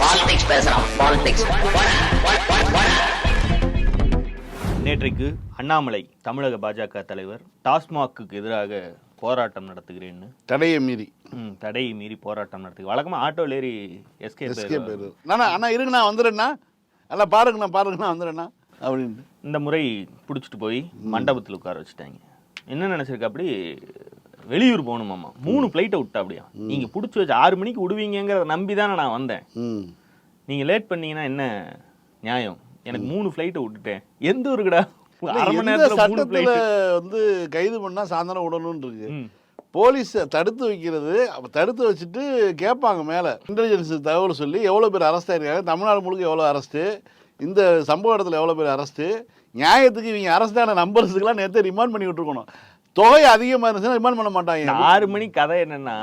Politics பேசுறான் politics நேற்றைக்கு அண்ணாமலை தமிழக பாஜக தலைவர் டாஸ்மாக்குக்கு எதிராக போராட்டம் நடத்துகிறேன்னு. தடையை மீறி. ம், தடையை மீறி போராட்டம் நடத்து வழக்கமா ஆட்டோல ஏறி எஸ்கே எஸ்கே பேர் நானா அண்ணா இருங்க நான் வந்துடுறேண்ணா. அல்ல பாருங்கண்ணா பாருங்கண்ணா வந்துடுறேண்ணா அப்படின்ட்டு. இந்த முறை பிடிச்சிட்டு போய் மண்டபத்தில் உட்கார வச்சுட்டாங்க. என்ன நினைச்சிருக்க அப்படி? வெளியூர் போகணுமாம்மா. மூணு பிளைட்டை விட்டா அப்படியா? நீங்க பிடிச்சி வச்சு ஆறு மணிக்கு விடுவீங்கிறத நம்பி தானே நான் வந்தேன். நீங்க லேட் பண்ணீங்கன்னா என்ன நியாயம்? எனக்கு மூணு ஃப்ளைட்டை விட்டுட்டேன். எந்த ஊருக்குடா? அரை மணி எந்த நேரத்துல மூணு சட்டத்துல வந்து கைது பண்ணா சாயந்தரம் விடணும்னு இருக்கு போலீஸ் தடுத்து வைக்கிறது அப்ப தடுத்து வச்சுட்டு கேட்பாங்க மேல. இன்டெலிஜென்ஸ் தகவல் சொல்லி எவ்வளோ பேர் அரெஸ்ட் ஆயிருக்காங்க தமிழ்நாடு முழுக்க எவ்வளோ அரெஸ்ட்டு இந்த சம்பவ இடத்துல எவ்வளோ பேர் அரெஸ்ட்டு நியாயத்துக்கு இவங்க அரெஸ்டான நம்பர்ஸுக்கெல்லாம் நேற்று ரிமாண்ட் பண்ணி விட்டுருக்கணும். தொகை அதிகமாக இருந்துச்சுன்னா ரிமாண்ட் பண்ண மாட்டாங்க. ஆறு மணி கதை என்னன்னா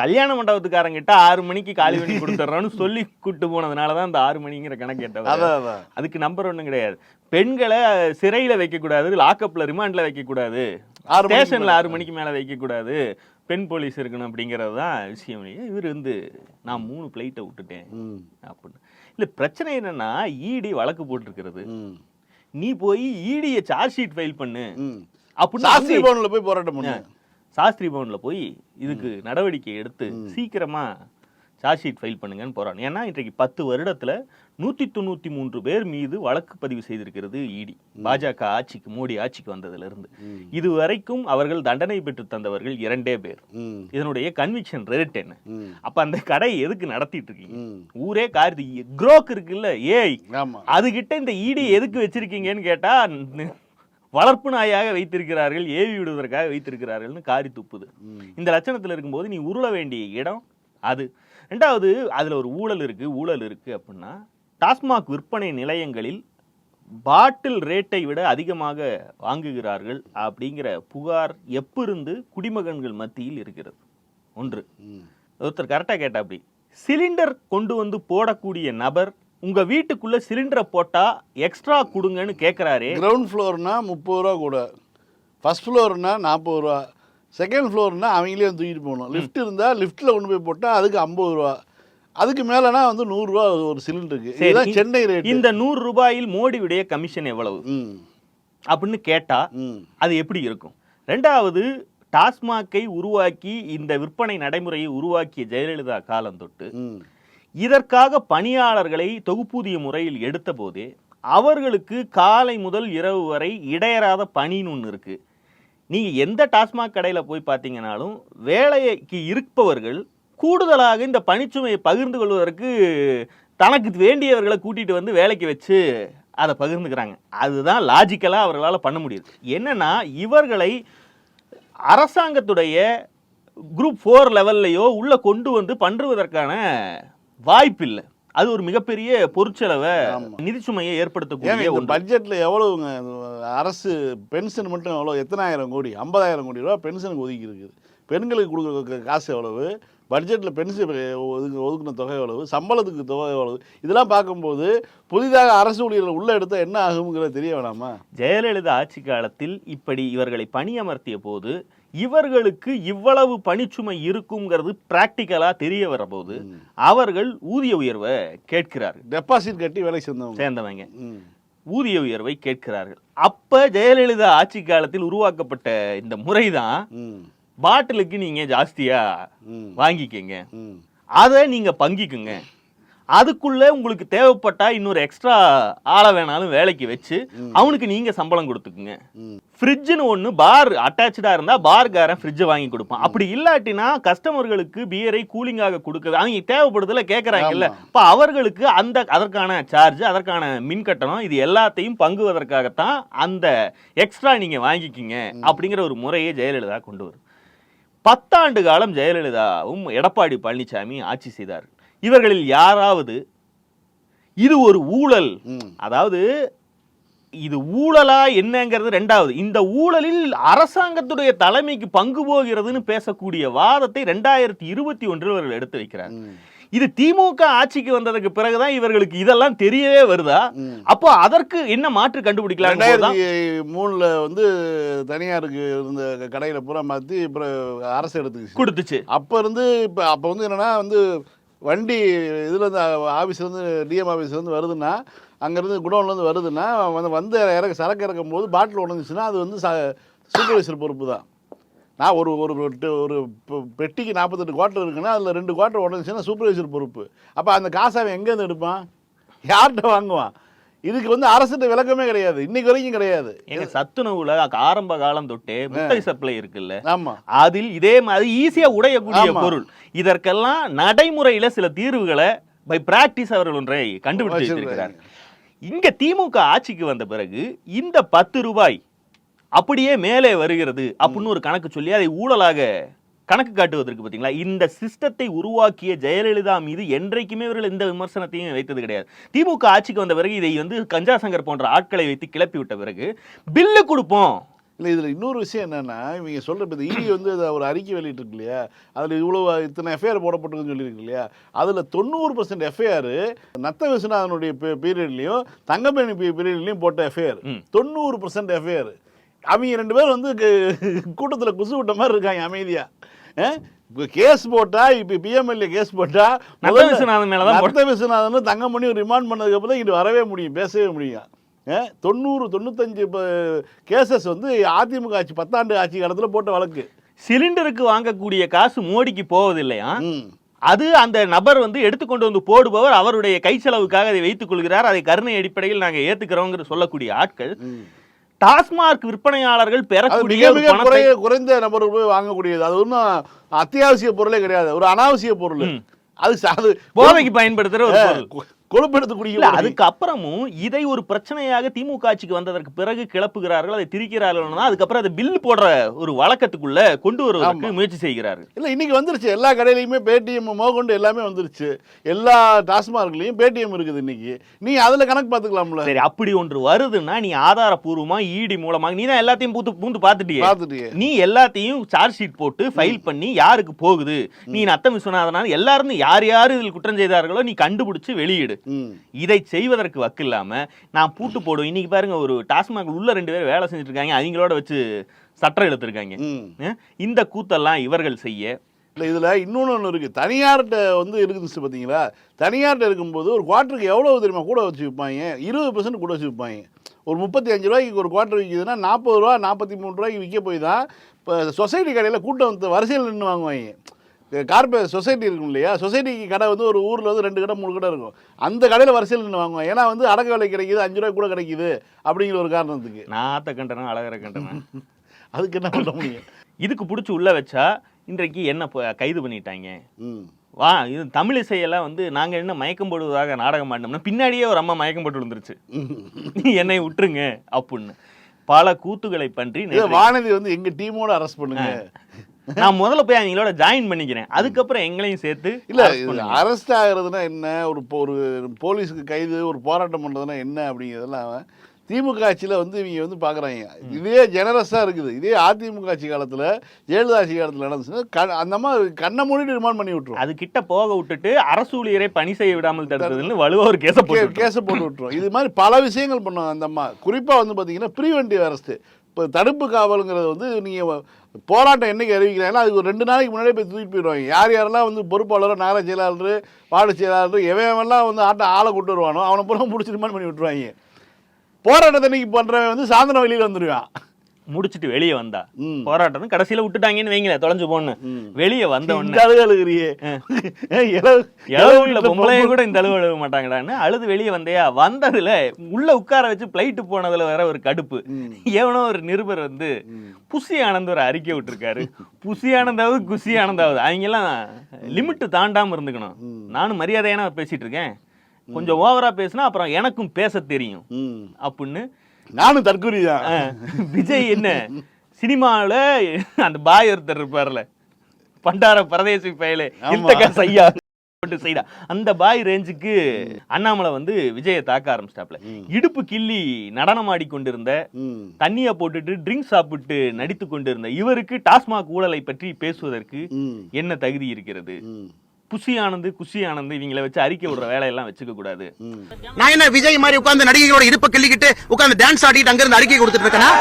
கல்யாண மண்டபத்துக்காரங்கிட்ட ஆறு மணிக்கு காலி பண்ணி கொடுத்துட்றோன்னு சொல்லி கூட்டு போனதுனால தான் இந்த ஆறு மணிங்கிற கணக்கு அதான் அதுக்கு நம்பர் ஒண்ணும் கிடையாது. பெண்களை சிறையில வைக்க கூடாது லாக்அப்ல ரிமாண்ட்ல வைக்க கூடாது ஆறு மணிக்கு ஸ்டேஷன்ல. ஆறு மணிக்கு மேல வைக்க கூடாது பெண் போலீஸ் இருக்கணும் அப்படிங்கிறது தான் விஷயம். இவர் வந்து நான் மூணு பிளைட்டை விட்டுட்டேன் அப்படின்னு. இல்ல பிரச்சனை என்னன்னா இடி வழக்கு போட்டிருக்கிறது. நீ போய் இடிய சார்ஜ் ஷீட் ஃபைல் பண்ணு. அப்படின்னு சாஸ்திரி பவனில் போய் போராட்டம் பண்ணுங்க சாஸ்திரி பவன்ல போய் இதுக்கு நடவடிக்கை எடுத்து சீக்கிரமா சார்ஜ் ஷீட் ஃபைல் பண்ணுங்கன்னு போறான். ஏன்னா இன்றைக்கு பத்து வருடத்துல நூத்தி தொண்ணூத்தி மூன்று பேர் மீது வழக்கு பதிவு செய்திருக்கிறது இடி. பாஜக ஆட்சிக்கு மோடி ஆட்சிக்கு வந்ததுல இருந்து இதுவரைக்கும் அவர்கள் தண்டனை பெற்று தந்தவர்கள் இரண்டே பேர். இதனுடைய கன்விக்ஷன் ரேட் என்ன? அப்ப அந்த கடை எதுக்கு நடத்திட்டு இருக்கீங்க? ஊரே கார்த்தி குரோக் இருக்குல்ல ஏய் அதுகிட்ட இந்த ஈடி எதுக்கு வச்சிருக்கீங்கன்னு கேட்டா ந- வளர்ப்பு நாயாக வைத்திருக்கிறார்கள் ஏவி விடுவதற்காக வைத்திருக்கிறார்கள்னு காரி துப்புது. இந்த லட்சணத்துல இருக்கும்போது நீ உருள வேண்டிய இடம் அது. ரெண்டாவது அதுல ஒரு ஊழல் இருக்கு ஊழல் இருக்கு அப்படின்னா டாஸ்மாக் விற்பனை நிலையங்களில் பாட்டில் ரேட்டை விட அதிகமாக வாங்குகிறார்கள் அப்படிங்கிற புகார் எப்பிருந்து குடிமகன்கள் மத்தியில் இருக்கிறது? ஒன்று. ஒருத்தர் கரெக்டாக கேட்டா அப்படி. சிலிண்டர் கொண்டு வந்து போடக்கூடிய நபர் உங்க வீட்டுக்குள்ள சிலிண்டரை போட்டா எக்ஸ்ட்ரா கொடுங்கன்னு கேட்குறாரே கிரவுண்ட் ஃப்ளோர்னா முப்பது ரூபா கூட. ஃபர்ஸ்ட் ஃப்ளோர்னா நாற்பது ரூபா. செகண்ட் ஃப்ளோர்னா அவங்களே வந்து தூக்கிட்டு போகணும். லிஃப்ட் இருந்தால் லிஃப்ட்டில் கொண்டு போய் போட்டால் அதுக்கு ஐம்பது ரூபா. அதுக்கு மேலேனா வந்து நூறுரூவா ஒரு சிலிண்டருக்கு இதுதான் சென்னை ரேட் இந்த நூறு ரூபாயில் மோடியுடைய கமிஷன் எவ்வளவு? ம். அப்படின்னு கேட்டா ம். அது எப்படி இருக்கும்? ரெண்டாவது டாஸ்மாக்கை உருவாக்கி இந்த விற்பனை நடைமுறையை உருவாக்கிய ஜெயலலிதா காலம் தொட்டு ம். இதற்காக பணியாளர்களை தொகுப்பூதிய முறையில் எடுத்தபோது அவர்களுக்கு காலை முதல் இரவு வரை இடையறாத பணின்னு ஒன்று இருக்குது நீங்கள் எந்த டாஸ்மாக் கடையில் போய் பார்த்தீங்கனாலும் வேலைக்கு இருப்பவர்கள் கூடுதலாக இந்த பணிச்சுமையை பகிர்ந்து கொள்வதற்கு தனக்கு வேண்டியவர்களை கூட்டிகிட்டு வந்து வேலைக்கு வச்சு அதை பகிர்ந்துக்கிறாங்க. அதுதான் லாஜிக்கலாக அவர்களால் பண்ண முடியுது. என்னென்னா இவர்களை அரசாங்கத்துடைய குரூப் ஃபோர் லெவல்லையோ உள்ளே கொண்டு வந்து பண்ணுவதற்கான வாய்ப்பு இல்லை அது ஒரு மிகப்பெரிய பொருட்செலவை. நிதிச்சுமையை ஏங்க ஏற்படுத்தக்கூடிய இந்த ஒன்று. பட்ஜெட்டில் எவ்வளவுங்க? அரசு பென்ஷன் மட்டும் எவ்வளோ எத்தனாயிரம் கோடி? ஐம்பதாயிரம் கோடி ரூபா பென்ஷனுக்கு ஒதுக்கி இருக்குது. பெண்களுக்கு கொடுக்குற காசு எவ்வளவு? பட்ஜெட்டில் பென்ஷன் ஒதுக்கு ஒதுக்கின தொகை எவ்வளவு? சம்பளத்துக்கு தொகை எவ்வளவு? இதெல்லாம் பார்க்கும்போது புதிதாக அரசு ஊழியர்கள் உள்ள எடுத்தால் என்ன ஆகுங்கிறது தெரிய வேணாமா? ஜெயலலிதா ஆட்சி காலத்தில் இப்படி இவர்களை பணியமர்த்திய போது இவர்களுக்கு இவ்வளவு பணிச்சுமை இருக்குங்கிறது பிராக்டிக்கலா தெரிய வரபோது அவர்கள் ஊதிய உயர்வை கேட்கிறார்கள். டெபாசிட் கட்டி வேலை சேர்ந்தவங்க. சேர்ந்தவங்க. ஊதிய உயர்வை கேட்கிறார்கள். அப்ப ஜெயலலிதா ஆட்சி காலத்தில் உருவாக்கப்பட்ட இந்த முறைதான் பாட்டிலுக்கு நீங்க ஜாஸ்தியா வாங்கிக்கங்க. அதை நீங்க பங்கிக்குங்க. அதுக்குள்ள உங்களுக்கு தேவைப்பட்டா இன்னொரு எக்ஸ்ட்ரா ஆளை வேணாலும் வேலைக்கு வச்சு அவனுக்கு நீங்க சம்பளம் கொடுத்துக்குங்க. ம். ஃப்ரிட்ஜ்னு ஒன்று பார் அட்டாச்சா இருந்தா பார்காரன் ஃப்ரிட்ஜை வாங்கி கொடுப்பான். அப்படி இல்லாட்டினா கஸ்டமர்களுக்கு பியரை கூலிங்காக கொடுக்க அவங்க தேவைப்படுதுல கேட்குறாங்கல்ல. இப்போ அவர்களுக்கு அந்த அதற்கான சார்ஜ் அதற்கான மின் கட்டணம் இது எல்லாத்தையும் பங்குவதற்காகத்தான் அந்த எக்ஸ்ட்ரா நீங்க வாங்கிக்கிங்க அப்படிங்கிற ஒரு முறையை ஜெயலலிதா கொண்டு வரும். பத்தாண்டு காலம் ஜெயலலிதாவும் எடப்பாடி பழனிசாமி ஆட்சி செய்தார் இவர்களில் யாராவது இது ஒரு ஊழல். அதாவது இது ஊழலா என்னங்கிறது ரெண்டாவது. இந்த ஊழலில் அரசாங்கத்துடைய தலைமைக்கு பங்கு போகிறதுன்னு பேசக்கூடிய வாதத்தை ரெண்டாயிரத்தி இருபத்தி ஒன்றில் இவர்கள் எடுத்து வைக்கிறார். இது திமுக ஆட்சிக்கு வந்ததுக்கு பிறகுதான் இவர்களுக்கு இதெல்லாம் தெரியவே வருதா. அப்போ அதற்கு என்ன மாற்று கண்டுபிடிக்கலாம் மூணுல வந்து தனியாருக்கு இருந்த கடையில பூரா மாத்தி அரசு எடுத்துக்கிச்சு. கொடுத்துச்சு. அப்ப இருந்து இப்ப அப்ப வந்து என்னன்னா வந்து வண்டி இதுலேருந்து ஆஃபீஸ்லேருந்து டிஎம் ஆஃபீஸ்லேருந்து வருதுன்னா அங்கேருந்து குடோன்லேருந்து வருதுன்னா வந்து வந்து இறக்க சரக்கு இறக்கும் போது பாட்டில் உடஞ்சிச்சுன்னா அது வந்து ச சூப்பர்வைசர் பொறுப்பு தான். நான் ஒரு ஒரு ஒரு- ஒரு பெட்டிக்கு நாற்பத்தெட்டு குவார்ட்டர் இருக்குன்னா அதில் ரெண்டு குவார்ட்டர் உடஞ்சிச்சுன்னா சூப்பர்வைசர் பொறுப்பு. அப்போ அந்த காசை அவன் எங்கேருந்து எடுப்பான்? யார்கிட்ட வாங்குவான்? இதுக்கு வந்து அரசுகிட்ட விளக்கமே கிடையாது. இன்னைக்கு வரைக்கும் கிடையாது. எங்க சத்துணவுல ஆரம்ப காலம் தொட்டே முட்டை சப்ளை இருக்குல்ல? ஆமாம் அதில் இதே மாதிரி ஈஸியா உடையக்கூடிய ஆமா. பொருள். இதற்கெல்லாம் நடைமுறையில சில தீர்வுகளை பை பிராக்டிஸ் அவர்கள் ஒன்றை கண்டுபிடித்து வைத்திருக்கிறார். இங்க திமுக ஆட்சிக்கு வந்த பிறகு இந்த பத்து ரூபாய் அப்படியே மேலே வருகிறது அப்படின்னு ஒரு கணக்கு சொல்லி அதை ஊழலாக கணக்கு காட்டுவதற்கு பார்த்தீங்களா? இந்த சிஸ்டத்தை உருவாக்கிய ஜெயலலிதா மீது என்றைக்குமே இவர்கள் எந்த விமர்சனத்தையும் வைத்தது கிடையாது. திமுக ஆட்சிக்கு வந்த பிறகு இதை வந்து கஞ்சா சங்கர் போன்ற ஆட்களை வைத்து கிளப்பி விட்ட பிறகு பில்லு கொடுப்போம். இல்லை இதில் இன்னொரு விஷயம் என்னன்னா இவங்க சொல்கிற இப்போ இடி வந்து அதை ஒரு அறிக்கை வெளியிட்டிருக்கு இல்லையா? அதில் இவ்வளோ இத்தனை எஃப்ஐஆர் போடப்பட்டிருக்குன்னு சொல்லியிருக்கு இல்லையா? அதில் தொண்ணூறு பர்சன்ட் எஃப்ஐஆர் நத்த விஸ்வநாதனுடைய பீரியட்லையும் தங்கமணி பீரியட்லையும் போட்ட எஃப்ஐஆர். தொண்ணூறு பர்சன்ட் எஃப்ஐஆர் அவங்க ரெண்டு பேரும் வந்து கூட்டத்தில் குசு விட்ட மாதிரி இருக்காங்க அமைதியாக கேஸ் போட்டா இப்போ பிஎம்எல்ஏ கேஸ் போட்டா நத்த விஸ்வநாதன் மேல தான் நத்த விஸ்வநாதன் தங்கமணி ரிமாண்ட் பண்ணதுக்கு அப்புறம் தான் இங்கிட்டு வரவே முடியும் பேசவே முடியும். தொண்ணூறு தொண்ணூத்தஞ்சு கேசஸ் வந்து அதிமுக ஆட்சி பத்தாண்டு ஆட்சி காலத்தில் போட்ட வழக்கு. சிலிண்டருக்கு வாங்கக்கூடிய காசு மோடிக்கு போவதில்லையா. அது அந்த நபர் வந்து எடுத்துக்கொண்டு வந்து போடுபவர் அவருடைய கை செலவுக்காக அதை வைத்துக் கொள்கிறார். அதை கருணை அடிப்படையில் நாங்க ஏத்துக்கிறோங்கிற சொல்லக்கூடிய ஆட்கள். ம். டாஸ்மார்க் விற்பனையாளர்கள் பெறக்கூடிய மிக மிக குறைந்த நபர் போய் வாங்கக்கூடியது அது ஒன்றும் அத்தியாவசிய பொருளே கிடையாது ஒரு அனாவசிய பொருள். அது போதைக்கு பயன்படுத்துற ஒரு பொருள் கொழுப்பெடுத்து இல்ல குடிக்கல அதுக்கு அப்புறமும் இதை ஒரு பிரச்சனையாக திமுக ஆட்சிக்கு வந்ததற்கு பிறகு கிளப்புகிறார்கள் அதை திரிக்கிறார்கள் அதுக்கப்புறம் அதை பில் போடுற ஒரு வழக்கத்துக்குள்ள கொண்டு வருவதற்கு முயற்சி செய்கிறார்கள். இல்ல இன்னைக்கு வந்துருச்சு. எல்லா கடையிலையுமே பேடிஎம் மோகொண்டு எல்லாமே வந்துருச்சு. எல்லா டாஸ்மார்க்லயும் பேடிஎம் இருக்குது இன்னைக்கு. நீ அதுல கணக்கு பார்த்துக்கலாம்ல. சரி அப்படி ஒன்று வருதுன்னா நீ ஆதாரப்பூர்வமா இடி மூலமாக நீ தான் எல்லாத்தையும் பூத்து பூந்து பார்த்துட்டியே. பார்த்துட்டு நீ எல்லாத்தையும் சார்ஜ் ஷீட் போட்டு ஃபைல் பண்ணி யாருக்கு போகுது? நீ நத்தம் விஸ்வநாதனான எல்லாரும் யார் யார் இதில் குற்றம் செய்தார்களோ நீ கண்டுபிடிச்சு வெளியிடு. இதை செய்வதற்கு வக்கு இல்லாம நான் பூட்டு போடும் இன்னைக்கு பாருங்க ஒரு டாஸ்மாக் உள்ள ரெண்டு பேர் வேலை செஞ்சுட்டு இருக்காங்க அவங்களோட வச்சு சட்டம் எடுத்திருக்காங்க. இந்த கூத்தெல்லாம் இவர்கள் செய்ய. இல்லை இதில் இன்னொன்று ஒன்று இருக்குது தனியார்கிட்ட வந்து இருக்குது பார்த்தீங்களா தனியார்கிட்ட இருக்கும்போது ஒரு குவார்ட்டருக்கு எவ்வளோ தெரியுமா? கூட வச்சு விற்பாங்க இருபது பர்சன்ட் கூட வச்சு விற்பாங்க ஒரு முப்பத்தி அஞ்சு ரூபாய்க்கு ஒரு குவார்ட்டர் விற்கிதுன்னா நாற்பது ரூபா நாற்பத்தி மூணு ரூபாய்க்கு விற்க போய் தான் இப்போ சொசைட்டி கடையில் கூட்டம் வந்து வரிசையில் நின்று வாங்குவாங்க. கார்பரே சொசைட்டி இருக்கும் இல்லையா? சொசைட்டிக்கு கடை வந்து ஒரு ஊரில் வந்து ரெண்டு கடை மூணு கடை இருக்கும். அந்த கடையில் வரிசையில் நின்று வாங்குவாங்க ஏன்னா வந்து அடக்க விலை கிடைக்குது அஞ்சு ரூபாய் கூட கிடைக்குது அப்படிங்கிற ஒரு காரணத்துக்கு. நாத்த கண்டனா அழகர கண்டனா அதுக்கு என்ன பண்ண முடியும்? இதுக்கு பிடிச்சி உள்ள வச்சா இன்றைக்கு என்ன கைது பண்ணிட்டாங்க. வா இது தமிழ் இசையெல்லாம் வந்து நாங்க என்ன மயக்கம் போடுவதாக நாடகம் ஆடினோம்னா பின்னாடியே ஒரு அம்மா மயக்கம் போட்டு விழுந்துருச்சு. என்னை விட்டுருங்க அப்படின்னு பல கூத்துகளை நேற்று- வானதி வந்து எங்க டீமோட அரெஸ்ட் பண்ணுங்க. நான் முதல்ல போய் அவங்களோட ஜாயின் பண்ணிக்கிறேன். அதுக்கப்புறம் எங்களையும் சேர்த்து இல்ல இது. அரெஸ்ட் ஆகுறதுனா என்ன? ஒரு ஒரு போலீஸுக்கு கைது ஒரு போராட்டம் பண்றதுனா என்ன அப்படிங்கிறதெல்லாம் திமுக ஆட்சியில வந்து இவங்க வந்து பாக்குறாங்க. இதே ஜெனரஸா இருக்குது. இதே அதிமுக ஆட்சி காலத்துல ஜெயலலிதா ஆட்சி காலத்துல நடந்துச்சுன்னா க- அந்த மாதிரி கண்ணை மூடிட்டு ரிமாண்ட் பண்ணி விட்டுரும். அது கிட்ட போக விட்டுட்டு அரசு ஊழியரை பணி செய்ய விடாமல் தடுத்ததுன்னு வலுவா ஒரு கேஸ போட்டு. கேஸை போட்டு விட்டுரும். இது மாதிரி பல விஷயங்கள் பண்ணும் அந்த அம்மா. குறிப்பா வந்து பாத்தீங்கன்னா ப்ரீவென்டிவ் அரெஸ்ட் இப்போ தடுப்பு காவலுங்கிறது வந்து நீங்கள் போராட்டம் என்னைக்கு அறிவிக்கிறாங்களோ அதுக்கு ஒரு ரெண்டு நாளைக்கு முன்னாடியே போய் தூக்கிட்டு போயிடுவாங்க. யார் யாரெல்லாம் வந்து பொறுப்பாளரோ நகர செயலாளர் வார்டு செயலாளர் எவன் வந்து ஆட்டை ஆளை கொண்டு வருவானோ அவனை பூரா முடிச்சு ரிமாண்ட் பண்ணி விட்டுருவாங்க. போராட்டத்தை இன்னைக்கு பண்ணுறவன் வந்து சாயந்தரம் வெளியில் வந்துடுவான் முடிச்சிட்டு வெளியே வந்தா. போராட்டம் கடைசியில விட்டுட்டாங்கன்னு வைங்களேன் தொலைஞ்சு போன்னு. வெளியே வந்த உடனே. அழுகு இளவு- இளவுல பொம்பளைய கூட இந்த அளவு எழுத மாட்டாங்கடான்னு அழுது வெளியே வந்தையா? வந்ததுல உள்ள உட்கார வச்சு பிளைட்டு போனதுல வேற ஒரு கடுப்பு. எவனோ ஒரு நிருபர் வந்து புசி ஆனந்த் ஒரு அறிக்கை விட்டுருக்காரு. புசி ஆனந்தாவது குசி ஆனந்தாவது. அவங்க எல்லாம் லிமிட் தாண்டாம இருந்துக்கணும். நானும் மரியாதையான பேசிட்டு இருக்கேன். கொஞ்சம் ஓவரா பேசினா அப்புறம் எனக்கும் பேச தெரியும். அப்படின்னு நானும் தற்கொலை தான் விஜய் என்ன? சினிமாவுல அந்த பாய் ஒருத்தர் இருப்பார்ல. பண்டார பரதேசி பயலே. இல்தகா சையா. அந்த பாய் ரேஞ்சுக்கு அண்ணாமலை வந்து விஜயை தாக்க ஆரம்பிச்சிட்டாப்ல. இடுப்பு கிள்ளி நடனம் ஆடிக்கொண்டிருந்த. தண்ணியை போட்டுட்டு ட்ரிங்க் சாப்பிட்டு நடித்து கொண்டிருந்த இவருக்கு டாஸ்மாக் ஊழலை பற்றி பேசுவதற்கு. என்ன தகுதி இருக்கிறது. புஷி ஆனந்து குஷி ஆனந்து இவங்களை வச்சு அறிக்கை விடுற வேலையெல்லாம் வச்சுக்க கூடாது. நான் என்ன விஜய் மாதிரி உட்கார்ந்து நடிகைகளோட இடுப்ப கிள்ளிக்கிட்டு உட்கார்ந்து டான்ஸ் ஆடிட்டு அங்கிருந்து அறிக்கை கொடுத்துட்டு இருக்கேனா?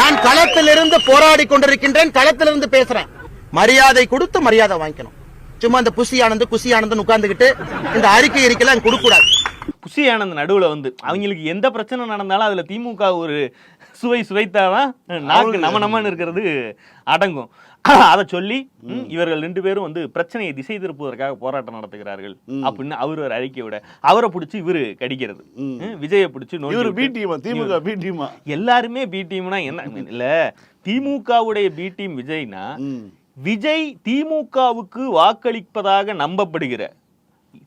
நான் களத்திலிருந்து போராடி கொண்டிருக்கின்றேன் களத்திலிருந்து பேசுறேன். மரியாதை கொடுத்து மரியாதை வாங்கிக்கணும். சும்மா இந்த புசி ஆனந்த் குசி ஆனந்த் உட்கார்ந்துகிட்டு இந்த அறிக்கை அறிக்கைலாம் கொடுக்க கூடாது புஷி ஆனந்த் நடுவுல வந்து அவங்களுக்கு எந்த பிரச்சனை நடந்தாலும் அதுல திமுக ஒரு சுவை சுவைத்தாதான் நாக்கு நம நமன்னு இருக்கிறது அடங்கும். அதை சொல்லி இவர்கள் ரெண்டு பேரும் வந்து பிரச்சனையை திசை திருப்புவதற்காக போராட்டம் நடத்துகிறார்கள். அப்படின்னு அவர் ஒரு அறிக்கை விட அவரை பிடிச்சி இவரு கடிக்கிறது. விஜயை பிடிச்சி இவர் பி டீமா திமுக பி டீமா எல்லாருமே பி டீம்னா என்ன? இல்ல திமுகவுடைய பி டீம் விஜய்னா விஜய் திமுகவுக்கு வாக்களிப்பதாக நம்பப்படுகிற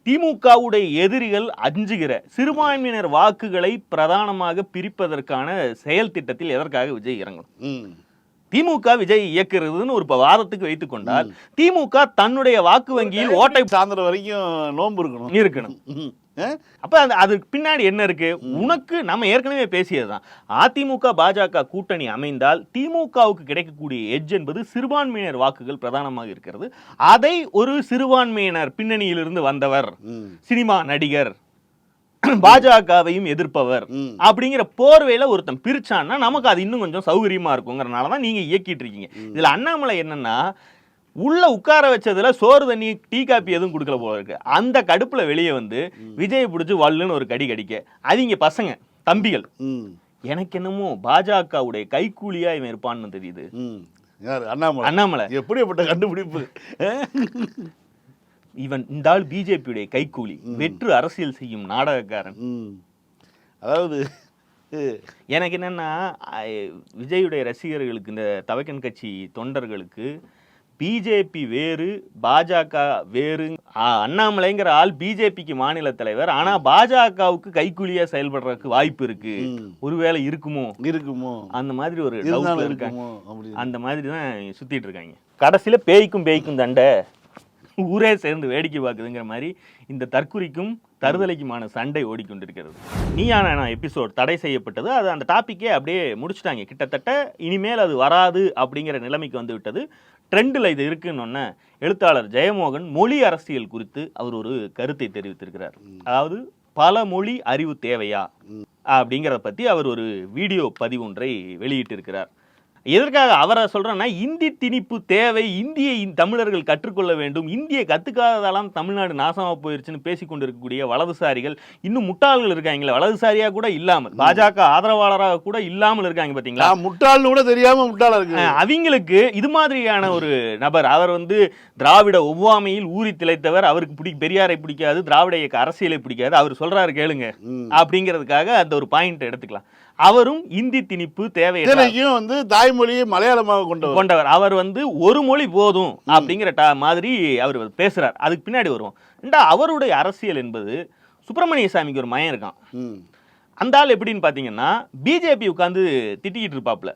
திமுகவுடைய எதிரிகள் அஞ்சுகிற சிறுபான்மையினர் வாக்குகளை பிரதானமாக பிரிப்பதற்கான செயல் திட்டத்தில் எதற்காக விஜய் இறங்கணும்? திமுக விஜய் இயக்குறதுன்னு ஒரு வாதத்துக்கு வைத்துக் கொண்டால் திமுக தன்னுடைய வாக்கு வங்கியில் ஓட்டை சாயந்தரம் வரைக்கும் நோன்பு இருக்கணும். இருக்கணும்? அப்ப அந்த அதுக்கு பின்னாடி என்ன இருக்கு? உனக்கு நம்ம ஏற்கனவே பேசியதுதான். அதிமுக பாஜக கூட்டணி அமைந்தால் திமுகவுக்கு கிடைக்கக்கூடிய எட்ஜ் என்பது சிறுபான்மையினர் வாக்குகள் பிரதானமாக இருக்கிறது. அதை ஒரு சிறுபான்மையினர் பின்னணியிலிருந்து வந்தவர் சினிமா நடிகர் பாஜகவையும் எதிர்ப்பவர். அப்படிங்கிற போர்வையில ஒருத்தன் பிரிச்சான்னா நமக்கு அது இன்னும் கொஞ்சம் சௌகரியமா இருக்குங்கிறனால தான் நீங்க இயக்கிட்டு இருக்கீங்க. இதுல அண்ணாமலை என்னன்னா உள்ள உட்கார வச்சதுல சோறு தண்ணி டீ காப்பி எதுவும் கொடுக்கல போல இருக்கு. அந்த கடுப்புல வெளியே வந்து விஜய் பிடிச்சி வல்லுன்னு ஒரு கடி கடிக்க. அவங்க பசங்க தம்பிகள். எனக்கு என்னமோ பாஜகவுடைய கைக்கூலியா இவன் இருப்பான்னு தெரியுது. அண்ணாமலை. அண்ணாமலை. எப்படிப்பட்ட கண்டுபிடிப்பு? இவன் இந்த ஆள் பிஜேபியுடைய கைக்கூலி வெற்று அரசியல் செய்யும் நாடகக்காரன். அதாவது எனக்கு என்னன்னா விஜயுடைய ரசிகர்களுக்கு இந்த தவக்கன் கட்சி தொண்டர்களுக்கு பிஜேபி வேறு பாஜக வேறு. அண்ணாமலைங்கிற ஆள் பிஜேபிக்கு மாநில தலைவர். ஆனா பாஜகவுக்கு கைக்கூலியா செயல்படுறதுக்கு வாய்ப்பு இருக்கு. ஒருவேளை இருக்குமோ? இருக்குமோ? அந்த மாதிரி ஒரு இருக்காங்க. அந்த மாதிரி தான் சுத்திட்டு இருக்காங்க. கடைசியில பேய்க்கும் பேய்க்கும் தண்டை. ஊரே சேர்ந்து வேடிக்கை பார்க்குதுங்கிற மாதிரி இந்த தற்குறிக்கும் தருதலைக்குமான சண்டை ஓடிக்கொண்டிருக்கிறது. நீயான எபிசோட் தடை செய்யப்பட்டது. அது அந்த டாப்பிக்கே அப்படியே முடிச்சிட்டாங்க. கிட்டத்தட்ட இனிமேல் அது வராது அப்படிங்கிற நிலைமைக்கு வந்து விட்டது. ட்ரெண்டில் இது இருக்குன்னு எழுத்தாளர் ஜெயமோகன் மொழி அரசியல் குறித்து அவர் ஒரு கருத்தை தெரிவித்திருக்கிறார். அதாவது பல மொழி அறிவு தேவையா? அப்படிங்கிறத பற்றி அவர் ஒரு வீடியோ பதிவு ஒன்றை வெளியிட்டிருக்கிறார். எதற்காக அவரை சொல்றேன்னா இந்தி திணிப்பு தேவை இந்தியை இந்த தமிழர்கள் கற்றுக்கொள்ள வேண்டும் இந்தியை கத்துக்காததாலாம் தமிழ்நாடு நாசமா போயிருச்சுன்னு பேசிக் கொண்டிருக்கக்கூடிய வலதுசாரிகள் இன்னும் முட்டாள்கள் இருக்காங்களே வலதுசாரியா கூட இல்லாமல் பாஜக ஆதரவாளராக கூட இல்லாமல் இருக்காங்க பாத்தீங்களா? நான் முட்டாள்னு கூட தெரியாம முட்டாளா இருக்கு. அவங்களுக்கு இது மாதிரியான ஒரு நபர் அவர் வந்து திராவிட ஒவ்வாமையில் ஊறி திளைத்தவர் அவருக்கு பிடி பெரியாரை பிடிக்காது திராவிட இயக்க அரசியலை பிடிக்காது அவர் சொல்றாரு கேளுங்க. அப்படிங்கிறதுக்காக அந்த ஒரு பாயிண்ட் எடுத்துக்கலாம். அவரும் இந்தி திணிப்பு இத்தனைக்கும் வந்து தாய்மொழியை மலையாளமாக கொண்டவர். கொண்டவர். அவர் வந்து ஒரு மொழி போதும் அப்படிங்கிற டா- மாதிரி அவர் பேசுறார். அதுக்கு பின்னாடி வருவோம். ரெண்டா அவருடைய அரசியல் என்பது சுப்பிரமணிய சாமிக்கு ஒரு மயம் இருக்கான் அந்த ஆள் எப்படின்னு பார்த்தீங்கன்னா பிஜேபி உட்காந்து திட்டிக்கிட்டு இருப்பாப்ல.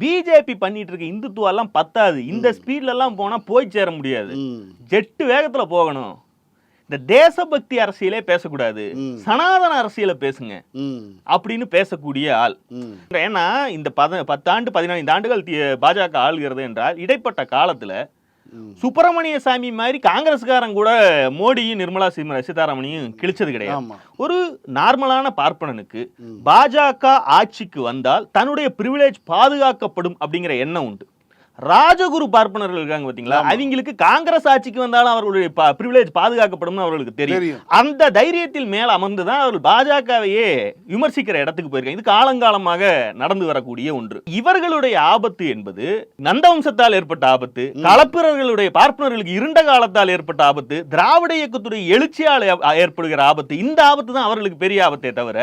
பிஜேபி பண்ணிட்டு இருக்க இந்துத்துவெல்லாம் பத்தாது. இந்த ஸ்பீட்ல எல்லாம் போனா போய் சேர முடியாது. ஜெட்டு வேகத்துல போகணும். இந்த தேசபக்தி அரசியலே பேசக்கூடாது. சனாதன அரசியலை பேசுங்க. அப்படின்னு பேசக்கூடிய ஆள். ஏன்னா இந்த பத பத்தாண்டு பதினைந்து ஆண்டுகள் பாஜக ஆளுகிறது என்றால் இடைப்பட்ட காலத்துல. சுப்பிரமணிய சாமி மாதிரி காங்கிரஸ்காரன் கூட மோடியும் நிர்மலா சீதாராமனையும் கிழிச்சது கிடையாது. ஒரு நார்மலான பார்ப்பனனுக்கு பாஜக ஆட்சிக்கு வந்தால் தன்னுடைய பிரிவிலேஜ் பாதுகாக்கப்படும் அப்படிங்கிற எண்ணம் உண்டு. ராஜகுரு பார்ப்பனர்கள் இருக்காங்க பாத்தீங்களா? அவங்களுக்கு காங்கிரஸ் ஆட்சிக்கு வந்தாலும் அவர்களுடைய பிரிவிலேஜ் பாதுகாக்கப்படும்னு அவர்களுக்கு தெரியும். அந்த தைரியத்தில் மேல் அமர்ந்து தான் அவர்கள் பாஜகவையே விமர்சிக்கிற இடத்துக்கு போயிருக்காங்க. இது காலங்காலமாக நடந்து வரக்கூடிய ஒன்று. இவர்களுடைய ஆபத்து என்பது நந்தவம்சத்தால் ஏற்பட்ட ஆபத்து களப்பிரர்களுடைய பார்ப்பனர்களுக்கு இருண்ட காலத்தால் ஏற்பட்ட ஆபத்து திராவிட இயக்கத்துடைய எழுச்சியால் ஏற்படுகிற ஆபத்து இந்த ஆபத்து தான் அவர்களுக்கு பெரிய ஆபத்தே தவிர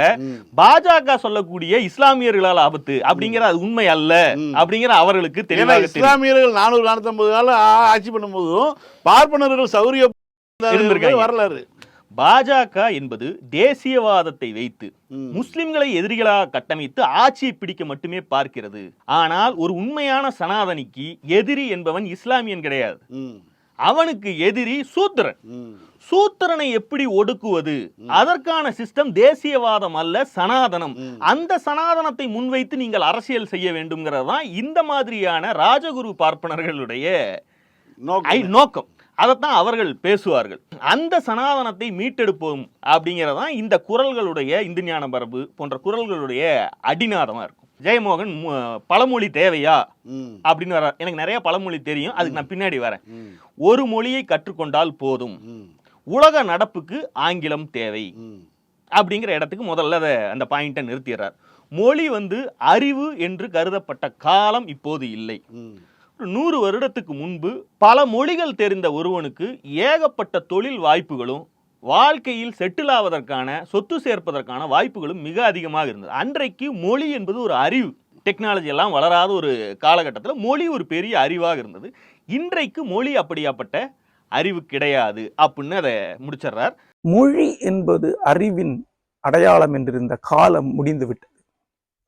பாஜக சொல்லக்கூடிய இஸ்லாமியர்களால் ஆபத்து அப்படிங்கிற அது உண்மை அல்ல அப்படிங்கிற அவர்களுக்கு தெளிவாக இஸ்லாமியர்கள் நானூறு காலம் ஆ- ஆட்சி பண்ணும்போதும் பார்ப்பனர்கள் சௌரிய. வரலாறு. பாஜக என்பது தேசியவாதத்தை வைத்து. முஸ்லிம்களை எதிரிகளாக கட்டமைத்து ஆட்சியை பிடிக்க மட்டுமே பார்க்கிறது. ஆனால் ஒரு உண்மையான சனாதனிக்கு எதிரி என்பவன் இஸ்லாமியன் கிடையாது. அவனுக்கு எதிரி சூத்திரன். சூத்திரனை எப்படி ஒடுக்குவது? அதற்கான சிஸ்டம் தேசியவாதம் அல்ல சனாதனம். அந்த சனாதனத்தை முன்வைத்து நீங்கள் அரசியல் செய்ய வேண்டும்ங்கிறது தான் இந்த மாதிரியான ராஜகுரு பார்ப்பனர்களுடைய நோக்கம். அதைத்தான் அவர்கள் பேசுவார்கள். அந்த சனாதனத்தை மீட்டெடுப்போம் அப்படிங்கிறதான் இந்த குரல்களுடைய இந்து ஞான பரப்பு போன்ற குரல்களுடைய அடிநாதமா இருக்கும் ஜெயமோகன் பழமொழி தேவையா? அப்படின்னு வர எனக்கு நிறைய பழமொழி தெரியும். அதுக்கு நான் பின்னாடி வரேன். ஒரு மொழியை கற்றுக்கொண்டால் போதும். உலக நடப்புக்கு ஆங்கிலம் தேவை. அப்படிங்கிற இடத்துக்கு முதல்ல அதை அந்த பாயிண்ட்டை நிறுத்திடுறார். மொழி வந்து அறிவு என்று கருதப்பட்ட காலம் இப்போது இல்லை. நூறு வருடத்துக்கு முன்பு பல மொழிகள் தெரிந்த ஒருவனுக்கு ஏகப்பட்ட தொழில் வாய்ப்புகளும் வாழ்க்கையில் செட்டில் ஆவதற்கான சொத்து சேர்ப்பதற்கான வாய்ப்புகளும் மிக அதிகமாக இருந்தது. அன்றைக்கு மொழி என்பது ஒரு அறிவு. டெக்னாலஜி எல்லாம் வளராத ஒரு காலகட்டத்தில் மொழி ஒரு பெரிய அறிவாக இருந்தது. இன்றைக்கு மொழி அப்படியாப்பட்ட அறிவு கிடையாது அப்படின்னு அதை முடிச்சிடுறார். மொழி என்பது அறிவின் அடையாளம் என்றிருந்த காலம் முடிந்துவிட்டது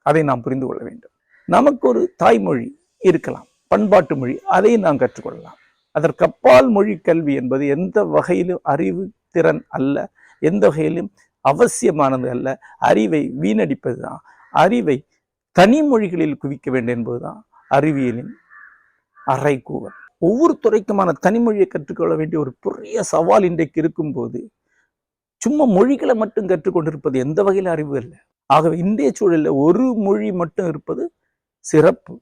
அதை நாம் புரிந்து கொள்ள வேண்டும். நமக்கு ஒரு தாய்மொழி இருக்கலாம். பண்பாட்டு மொழி அதை நாம் கற்றுக்கொள்ளலாம். அதற்கப்பால் மொழி கல்வி என்பது எந்த வகையிலும் அறிவு திறன் அல்ல. எந்த வகையிலும் அவசியமானது அல்ல. அறிவை வீணடிப்பது தான் அறிவை தனி மொழிகளில் குவிக்க வேண்டும் என்பதுதான் அறிவியலின் அறைகூவல். ஒவ்வொரு துறைக்குமான தனிமொழியை கற்றுக்கொள்ள வேண்டிய ஒரு பெரிய சவால் இன்றைக்கு இருக்கும்போது சும்மா மொழிகளை மட்டும் கற்றுக்கொண்டிருப்பது எந்த வகையில் அறிவு இல்லை. ஆகவே இந்திய சூழலில் ஒரு மொழி மட்டும் இருப்பது சிறப்பு.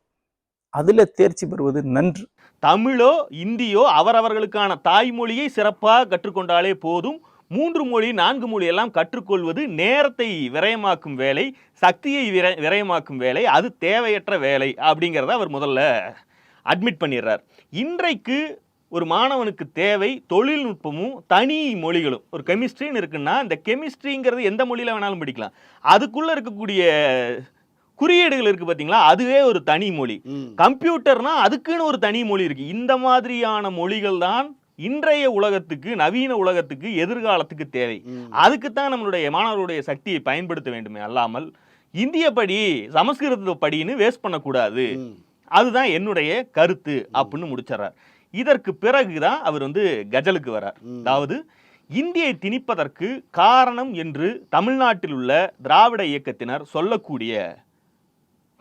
அதுல தேர்ச்சி பெறுவது நன்று. தமிழோ இந்தியோ அவரவர்களுக்கான தாய்மொழியை சிறப்பாக கற்றுக்கொண்டாலே போதும். மூன்று மொழி நான்கு மொழி எல்லாம் கற்றுக்கொள்வது நேரத்தை விரயமாக்கும் வேலை சக்தியை விர விரயமாக்கும் வேலை அது தேவையற்ற வேலை அப்படிங்கிறத அவர் முதல்ல அட்மிட் பண்ணிடுறார். இன்றைக்கு ஒரு மாணவனுக்கு தேவை தொழில்நுட்பமும் தனி மொழிகளும். ஒரு கெமிஸ்ட்ரின்னு இருக்குன்னா இந்த கெமிஸ்ட்ரிங்கிறது எந்த மொழியில் வேணாலும் படிக்கலாம். அதுக்குள்ளே இருக்கக்கூடிய குறியீடுகள் இருக்கு பாத்தீங்களா? அதுவே ஒரு தனி மொழி. கம்ப்யூட்டர்னா அதுக்குன்னு ஒரு தனி மொழி இருக்கு. இந்த மாதிரியான மொழிகள் தான் இன்றைய உலகத்துக்கு நவீன உலகத்துக்கு எதிர்காலத்துக்கு தேவை. அதுக்குத்தான் நம்மளுடைய மாணவர்களுடைய சக்தியை பயன்படுத்த வேண்டுமே அல்லாமல் இந்திய படி சமஸ்கிருத படின்னு வேஸ்ட் பண்ணக்கூடாது. அதுதான் என்னுடைய கருத்து அப்படின்னு முடிச்சிடறார். இதற்கு பிறகுதான் அவர் வந்து கஜலுக்கு வரார். அதாவது இந்தியை திணிப்பதற்கு காரணம் என்று தமிழ்நாட்டில் உள்ள திராவிட இயக்கத்தினர் சொல்லக்கூடிய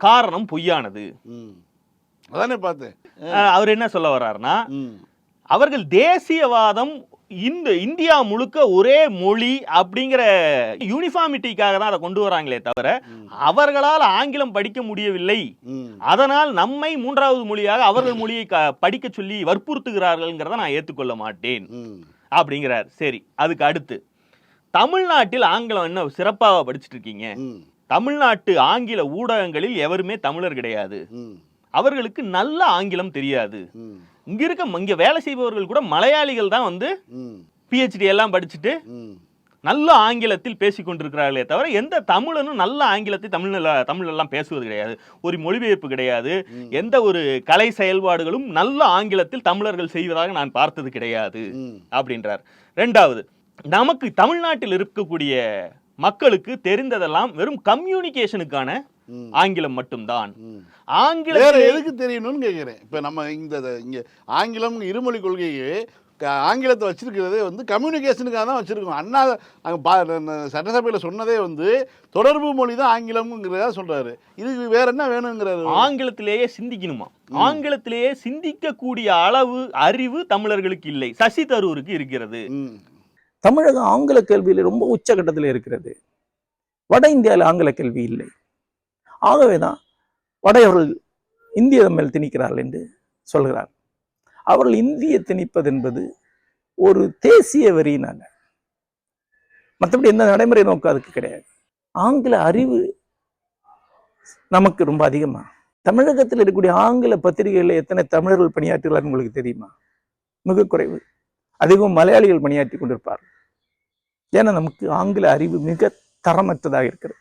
காரணம் பொய்யானது. அதானே பார்த்தேன். அஹ் அவர் என்ன சொல்ல வர்றாருன்னா அவர்கள் தேசியவாதம் இந்த இந்தியா முழுக்க ஒரே மொழி அப்படிங்கிற யூனிஃபார்மிட்டிக்காக தான் அதை கொண்டு வராங்களே தவிர. அவர்களால் ஆங்கிலம் படிக்க முடியவில்லை. அதனால் நம்மை மூன்றாவது மொழியாக அவர்கள் மொழியை படிக்க சொல்லி வற்புறுத்துகிறார்கள்ங்கிறத நான் ஏற்றுக்கொள்ள மாட்டேன். அப்படிங்கிறார். சரி அதுக்கு அடுத்து தமிழ்நாட்டில் ஆங்கிலம் என்ன சிறப்பாக படிச்சுட்டு இருக்கீங்க? தமிழ்நாட்டு ஆங்கில ஊடகங்களில் எவருமே தமிழர் கிடையாது. அவர்களுக்கு நல்ல ஆங்கிலம் தெரியாது. இங்க இருக்க இங்க வேலை செய்பவர்கள் கூட மலையாளிகள் தான் வந்து பிஹெச்டி எல்லாம் படிச்சுட்டு நல்ல ஆங்கிலத்தில் பேசிக் கொண்டிருக்கிறார்களே தவிர எந்த தமிழனும் நல்ல ஆங்கிலத்தை தமிழ்ல தமிழெல்லாம் பேசுவது கிடையாது. ஒரு மொழிபெயர்ப்பு கிடையாது. எந்த ஒரு கலை செயல்பாடுகளும் நல்ல ஆங்கிலத்தில் தமிழர்கள் செய்வதாக நான் பார்த்தது கிடையாது. அப்படின்றார். ரெண்டாவது நமக்கு தமிழ்நாட்டில் இருக்கக்கூடிய மக்களுக்கு தெரிந்ததெல்லாம் வெறும் கம்யூனிகேஷனுக்கான ஆங்கிலம் மட்டும்தான். ம். வேற ஆங்கிலம் எதுக்கு தெரியணும்னு கேட்குறேன் இப்போ நம்ம இந்த இங்கே ஆங்கிலம் இருமொழி கொள்கையை ஆங்கிலத்தை வச்சிருக்கிறதே வந்து கம்யூனிகேஷனுக்காக தான் வச்சிருக்கோம். அண்ணா அங்கே பா சட்டசபையில் சொன்னதே வந்து தொடர்பு மொழி தான் ஆங்கிலம்ங்கிறதா சொல்றாரு. இதுக்கு வேற என்ன வேணுங்கிறாரு? ஆங்கிலத்திலேயே சிந்திக்கணுமா? ஆங்கிலத்திலேயே சிந்திக்கக்கூடிய அளவு அறிவு தமிழர்களுக்கு இல்லை. சசி தரூருக்கு இருக்கிறது. தமிழகம் ஆங்கில கல்வியில ரொம்ப உச்சகட்டத்தில் இருக்கிறது. வட இந்தியாவில் ஆங்கில கல்வி இல்லை. ஆகவே தான் வடையவர்கள் இந்திய மேல் திணிக்கிறார்கள் என்று சொல்கிறார். அவர்கள் இந்திய திணிப்பது என்பது ஒரு தேசிய வரியினாங்க மற்றபடி எந்த நடைமுறை நோக்கம் அதுக்கு கிடையாது. ஆங்கில அறிவு நமக்கு ரொம்ப அதிகமா? தமிழகத்தில் இருக்கக்கூடிய ஆங்கில பத்திரிகைகளில் எத்தனை தமிழர்கள் பணியாற்றுகிறார்கள் உங்களுக்கு தெரியுமா? மிக குறைவு. அதிகம் மலையாளிகள் பணியாற்றி கொண்டிருப்பார் ஏன்னா நமக்கு ஆங்கில அறிவு மிக தரமற்றதாக இருக்கிறது.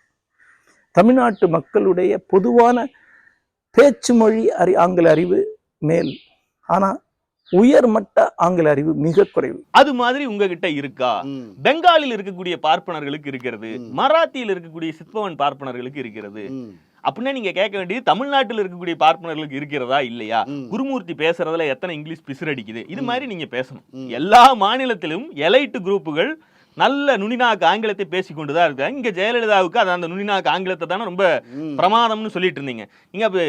தமிழ்நாட்டு மக்களுடைய பொதுவான பேச்சு மொழி அறி ஆங்கில அறிவு மேல் ஆனா உயர்மட்ட ஆங்கில அறிவு மிக குறைவு. அது மாதிரி உங்ககிட்ட இருக்கா? பெங்காலில் இருக்கக்கூடிய பார்ப்பனர்களுக்கு இருக்கிறது. மராத்தியில் இருக்கக்கூடிய சித்பவன் பார்ப்பனர்களுக்கு இருக்கிறது. அப்படின்னா நீங்க கேட்க வேண்டியது தமிழ்நாட்டில் இருக்கக்கூடிய பார்ப்பனர்களுக்கு இருக்கிறதா இல்லையா. குருமூர்த்தி பேசுறதுல எத்தனை இங்கிலீஷ் பிசுரடிக்குது இது மாதிரி நீங்க பேசணும். எல்லா மாநிலத்திலும் எலைட்டு குரூப்புகள் நல்ல நுனிநாக்கு ஆங்கிலத்தை பேசிக்கொண்டு தான் இருக்காங்க. இங்க ஜெயலலிதாவுக்கு அது அந்த நுனிநாக்கு ஆங்கிலத்தை தானே ரொம்ப பிரமாதம்னு சொல்லிட்டு இருந்தீங்க. நீங்க அப்ப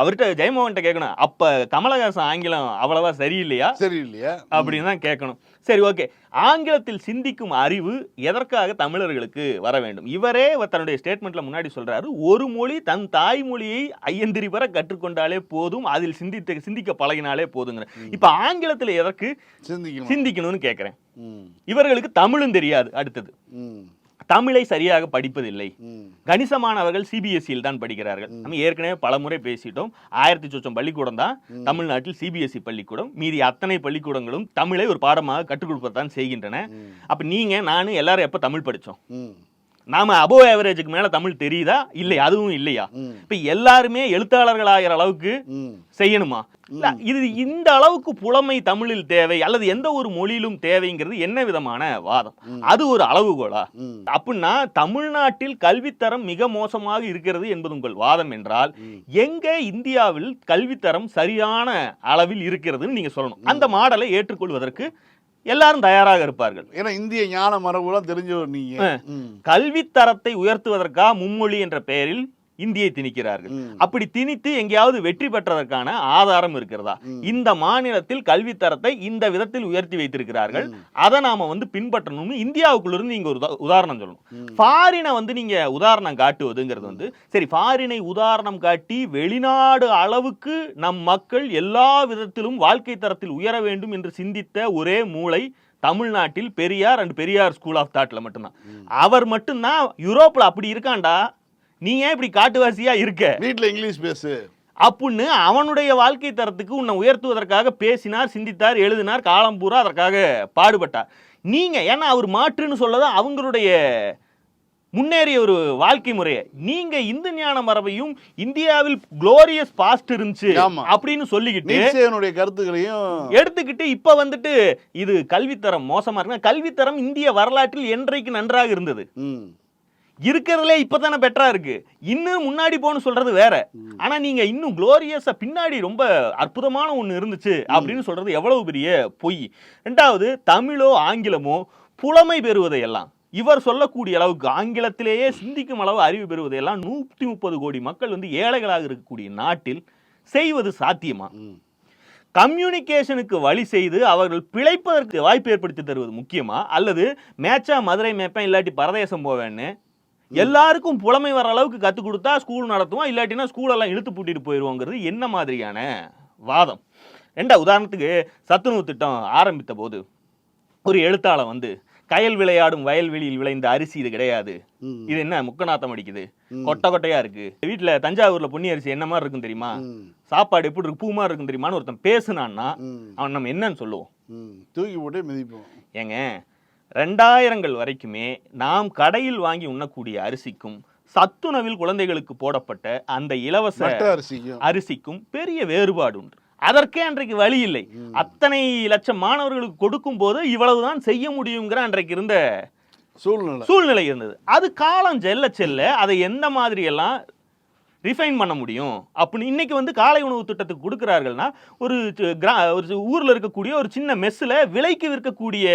அவர்கிட்ட ஜெயமோகன்கிட்ட கேட்கணும். அப்ப கமலஹாசன் ஆங்கிலம் அவ்வளவா சரியில்லையா? சரி இல்லையா அப்படின்னு தான் கேட்கணும். சரி ஓகே. ஆங்கிலத்தில் சிந்திக்கும் அறிவு எதற்காக தமிழர்களுக்கு வர வேண்டும்? இவரே தன்னுடைய ஸ்டேட்மெண்ட்ல முன்னாடி சொல்றாரு ஒரு மொழி தன் தாய்மொழியை ஐயந்திரி வர கற்றுக்கொண்டாலே போதும் அதில் சிந்தித்த சிந்திக்க பழகினாலே போதுங்கிற. இப்ப ஆங்கிலத்துல எதற்கு சிந்திக்கணும்? சிந்திக்கணும்னு கேட்கிறேன் இவர்களுக்கு தமிழும் தெரியாது அடுத்தது. தமிழை சரியாக படிப்பதில்லை. கணிசமானவர்கள் சிபிஎஸ்சியில் தான் படிக்கிறார்கள். நம்ம ஏற்கனவே பலமுறை பேசிட்டோம். ஆயிரத்தி சொச்சம் பள்ளிக்கூடம் தான். தமிழ்நாட்டில் சிபிஎஸ்இ பள்ளிக்கூடம். மீதி அத்தனை பள்ளிக்கூடங்களும் தமிழை ஒரு பாடமாக கற்றுக் கொடுப்பதான் செய்கின்றன. அப்ப நீங்க நானும் எல்லாரும் எப்ப தமிழ் படிச்சோம்? நாம அபோ ஆவரேஜுக்கு மேல தமிழ் தெரியுதா? இல்லை அதுவும் இல்லையா. இப்ப எல்லாருமே எழுத்தாளர்கள் ஆகிற அளவுக்கு. செய்யணுமா? இது இந்த அளவுக்கு புலமை தமிழில் தேவை அல்லது எந்த ஒரு மொழியிலும் தேவைங்கிறது என்ன விதமான வாதம்? அது ஒரு அளவுகோலா. அப்படின்னா தமிழ்நாட்டில் கல்வித்தரம் மிக மோசமாக இருக்கிறது என்பது உங்கள் வாதம் என்றால் எங்க இந்தியாவில் கல்வித்தரம் சரியான அளவில் இருக்கிறதுன்னு நீங்க சொல்லணும். அந்த மாடலை ஏற்றுக்கொள்வதற்கு எல்லாரும் தயாராக இருப்பார்கள். ஏன்னா இந்திய ஞான மரபுலாம் தெரிஞ்சவர் நீங்க. ம், கல்வித்தரத்தை உயர்த்துவதற்கா மும்மொழி என்ற பெயரில் இந்தியை திணிக்கிறார்கள். அப்படி திணித்து எங்கேயாவது வெற்றி பெற்றதற்கான ஆதாரம் இருக்கிறதா? இந்த மாநிலத்தில் கல்வித்தரத்தை இந்த விதத்தில் உயர்த்தி வைத்திருக்கிறார்கள். அதை நாம வந்து பின்பற்றணும்னு இந்தியாவுக்குள்ள இருந்து நீங்க ஒரு உதா- உதாரணம் சொல்லணும். ஃபாரினை வந்து நீங்க உதாரணம் காட்டுவதுங்கிறது வந்து சரி ஃபாரினை உதாரணம் காட்டி வெளிநாடு அளவுக்கு நம் மக்கள் எல்லா விதத்திலும் வாழ்க்கை தரத்தில் உயர வேண்டும் என்று சிந்தித்த ஒரே மூளை தமிழ்நாட்டில் Periyar and Periyar school of தாட்ல மட்டும்தான். அவர் மட்டும்தான் யூரோப்ல அப்படி இருக்காண்டா? நீ ஏன் இப்படி காட்டுவாசியா இருக்க? வீட்ல இங்கிலீஷ் பேசு. அப்புடின்னு அவனுடைய வாழ்க்கை தரத்துக்கு உன்னை உயர்த்துவதற்காக பேசினார் சிந்தித்தார் எழுதினார் காலம் பூரா அதற்காக பாடுபட்டார். நீங்க ஏன்னா அவர் மாற்றுன்னு சொல்லது அவங்களுடைய முன்னேறிய ஒரு வாழ்க்கை முறையை. நீங்க இந்து ஞான மரபையும் இந்தியாவில் குளோரியஸ் பாஸ்ட் இருந்துச்சு. அப்படின்னு சொல்லிக்கிட்டு நீட்சேனுடைய கருத்துக்களையும் எடுத்துக்கிட்டு இப்ப வந்துட்டு இது கல்வித்தரம் மோசமா இருக்கு கல்வித்தரம் இந்திய வரலாற்றில் என்றைக்கு நன்றாக இருந்தது? இருக்கிறதுலே இப்பதானே பெட்டரா இருக்கு. இன்னும் முன்னாடி போன்னு சொல்றது வேற. ஆனா நீங்க இன்னும் குளோரியஸா பின்னாடி ரொம்ப அற்புதமான ஒண்ணு இருந்துச்சு அப்படின்னு சொல்றது எவ்வளவு பெரிய பொய். ரெண்டாவது தமிழோ ஆங்கிலமோ புலமை பெறுவதையெல்லாம் இவர் சொல்லக்கூடிய அளவுக்கு ஆங்கிலத்திலேயே சிந்திக்கும் அளவு அறிவு பெறுவதையெல்லாம் நூற்றி முப்பது கோடி மக்கள் வந்து ஏழைகளாக இருக்கக்கூடிய நாட்டில் செய்வது சாத்தியமா. கம்யூனிகேஷனுக்கு வழி செய்து அவர்கள் பிழைப்பதற்கு வாய்ப்பு ஏற்படுத்தி தருவது முக்கியமா? அல்லது மேட்சா மதுரை மேப்பேன் இல்லாட்டி பரதேசம் போவேன்னு எல்லாருக்கும் புலமை வர அளவுக்கு கற்றுக் கொடுத்தா ஸ்கூல் நடத்துவோம். இல்லாட்டினா ஸ்கூலெல்லாம் இழுத்து பூட்டிட்டு போயிடுவோங்கிறது என்ன மாதிரியான வாதம்? ரெண்டா உதாரணத்துக்கு சத்துணவு திட்டம் ஆரம்பித்த போது ஒரு எழுத்தாளர் வந்து கயல் விளையாடும் வயல்வெளியில் விளைந்த அரிசி இது கிடையாது. இது என்ன முக்கநாத்தம் அடிக்குது? கொட்டை கொட்டையா இருக்கு. வீட்டுல தஞ்சாவூர்ல பொன்னி அரிசி என்ன மாதிரி இருக்கும் தெரியுமா? சாப்பாடு எப்படி இருக்கு? பூ மாதிரி இருக்கும் தெரியுமான்னு ஒருத்தன் பேசுனான்னா அவன் நம்ம என்னன்னு சொல்லுவோம். தூக்கி போட்டே மிதிப்போம். ஏங்க ரெண்டாயிரங்கள் வரைக்குமே நாம் கடையில் வாங்கி உண்ணக்கூடிய அரிசிக்கும் சத்துணவில் குழந்தைகளுக்கு போடப்பட்ட அந்த இலவச அரிசிக்கும். பெரிய வேறுபாடு உண்டு அதற்கே அன்றைக்கு வழி இல்லை. அத்தனை லட்சம் மாணவர்களுக்கு கொடுக்கும் போது இவ்வளவுதான் செய்ய முடியுங்கிற அன்றைக்கு இருந்த சூழ்நிலை. சூழ்நிலை இருந்தது. அது காலம் செல்ல செல்ல அதை எந்த மாதிரி எல்லாம் ரிஃபைன் பண்ண முடியும். அப்படின்னு இன்னைக்கு வந்து காலை உணவு திட்டத்துக்கு கொடுக்குறார்கள்னா ஒரு கிரா ஒரு ஊரில் இருக்கக்கூடிய ஒரு சின்ன மெஸ்ஸில் விலைக்கு விற்கக்கூடிய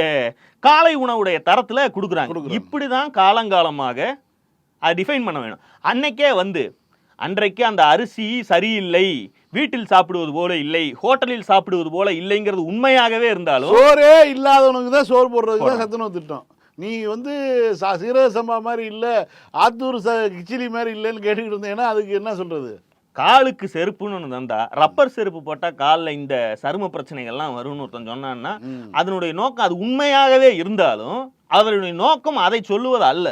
காலை உணவுடைய தரத்தில் கொடுக்குறாங்க. கொடுக்குறாங்க. இப்படி தான் காலங்காலமாக அதை டிஃபைன் பண்ண வேணும். அன்னைக்கே வந்து அன்றைக்கு அந்த அரிசி சரியில்லை வீட்டில் சாப்பிடுவது போல இல்லை ஹோட்டலில் சாப்பிடுவது போல இல்லைங்கிறது உண்மையாகவே இருந்தாலும் சோறே இல்லாதவனுக்கு தான் சோறு போடுறதுக்கு தான் சத்துணவு திட்டம். நீ வந்து சா- சீரக சம்பா மாதிரி இல்லை ஆத்தூர் ச கிச்சிலி மாதிரி இல்லைன்னு கேட்டுக்கிட்டு இருந்தேன்னா அதுக்கு என்ன சொல்றது? காலுக்கு செருப்புன்னு ஒன்று தந்தா ரப்பர் செருப்பு போட்டால் காலில் இந்த சரும பிரச்சனைகள்லாம் வரும்னு ஒருத்தன் சொன்னான்னா அதனுடைய நோக்கம் அது உண்மையாகவே இருந்தாலும் அவருடைய நோக்கம் அதை சொல்லுவது அல்ல.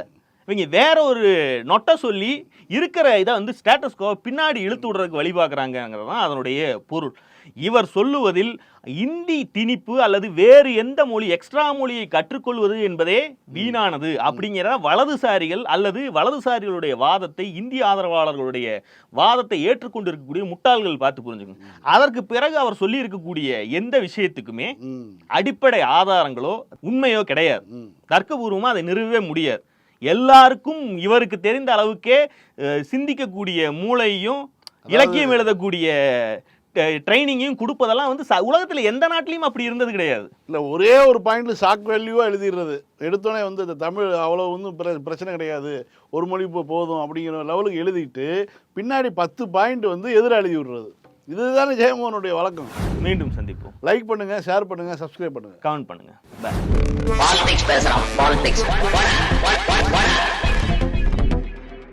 இவங்க வேற ஒரு நொட்டை சொல்லி இருக்கிற இதை வந்து ஸ்டேட்டஸ்கோ பின்னாடி இழுத்து விடுறதுக்கு வழி பார்க்குறாங்கிறது தான் அதனுடைய பொருள். இவர் சொல்லுவதில் இந்தி திணிப்பு அல்லது வேறு எந்த மொழி எக்ஸ்ட்ரா மொழியை கற்றுக்கொள்வது என்பதே வீணானது. அப்படிங்கிற வலதுசாரிகள் அல்லது வலதுசாரிகளுடைய வாதத்தை இந்திய ஆதரவாளர்களுடைய வாதத்தை ஏற்றுக்கொண்டிருக்கக்கூடிய முட்டாள்கள் பார்த்து புரிஞ்சுக்கணும். அதற்கு பிறகு அவர் சொல்லி இருக்கக்கூடிய எந்த விஷயத்துக்குமே அடிப்படை ஆதாரங்களோ உண்மையோ கிடையாது. ம். தர்க்கபூர்வமா அதை நிறுவவே முடியாது. எல்லாருக்கும் இவருக்கு தெரிந்த அளவுக்கே சிந்திக்கக்கூடிய மூளையும் இலக்கியம் எழுதக்கூடிய ட்ரைனிங்கையும் கொடுப்பதெல்லாம் வந்து உலகத்துல எந்த நாட்டிலையும் அப்படி இருந்தது கிடையாது. இல்லை ஒரே ஒரு பாயிண்ட்ல ஷாக் வேல்யூவாக எழுதிடுறது. எடுத்தோடனே வந்து இந்த தமிழ் அவ்வளோ ஒன்றும் பிர பிரச்சனை கிடையாது. ஒரு மொழி இப்போ போதும் அப்படிங்கிற லெவலுக்கு எழுதிட்டு பின்னாடி பத்து பாயிண்ட் வந்து எதிராக எழுதி விடுறது. இதுதானே ஜெயமோகனுடைய வழக்கம். மீண்டும் சந்திப்போம். லைக் பண்ணுங்க ஷேர் பண்ணுங்க சப்ஸ்கிரைப் பண்ணுங்க. கமெண்ட் பண்ணுங்க. பாய் பாலிடிக்ஸ் பேசுறான் பாலிடிக்ஸ்